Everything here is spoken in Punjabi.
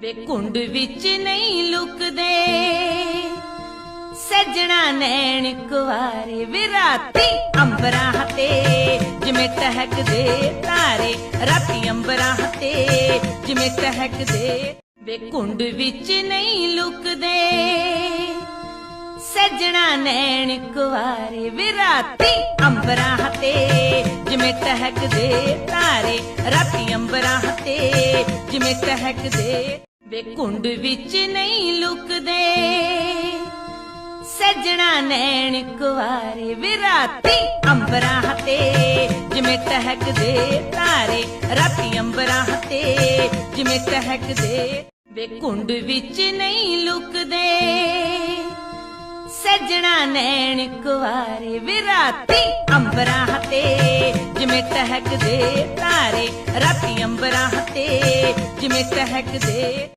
ਵੇ ਕੁੰਡ ਵਿੱਚ ਨਹੀਂ ਲੁਕਦੇ। ਸੱਜਣਾ ਨੈਣ ਕੁਵਾਰੇ ਵੇ ਰਾਤੀ ਅੰਬਰਾਂ ਹਤੇ ਜਿਵੇਂ ਟਹਿਕਦੇ ਤਾਰੇ, ਰਾਤੀ ਅੰਬਰਾਂ ਹਤੇ ਜਿਵੇਂ ਟਹਿਕਦੇ ਵੇ ਕੁੰਡ ਵਿੱਚ ਨਹੀਂ ਲੁਕਦੇ। ਸੱਜਣਾ ਨੈਣ ਕੁਵਾਰੇ ਵੇ ਰਾਤੀ ਅੰਬਰਾਂ ਹਤੇ ਜਿਵੇਂ ਟਹਿਕਦੇ ਤਾਰੇ, ਰਾਤੀ ਅੰਬਰਾਂ ਹਤੇ ਜਿਵੇਂ ਟਹਿਕਦੇ ਵੇ ਕੁੰਡ ਵਿੱਚ ਨਹੀਂ ਲੁਕਦੇ। ਸੱਜਣਾ ਨੈਣ ਕੁਵਾਰੇ ਵੇ ਰਾਤੀ ਅੰਬਰਾਂ ਹਤੇ ਜਿਵੇਂ ਟਹਿਕਦੇ ਤਾਰੇ, ਰਾਤੀ ਅੰਬਰਾਂ ਹਤੇ ਜਿਵੇਂ ਟਹਿਕਦੇ ਵੇ ਕੁੰਡ ਵਿੱਚ ਨਹੀਂ ਲੁਕਦੇ। ਸੱਜਣਾ ਨੈਣ ਕੁਵਾਰੇ ਵੇ ਰਾਤੀ ਅੰਬਰਾਂ ਹਤੇ ਜਿਵੇਂ ਟਹਿਕਦੇ ਤਾਰੇ, ਰਾਤੀ ਅੰਬਰਾਂ ਹਤੇ ਜਿਵੇਂ ਟਹਿਕਦੇ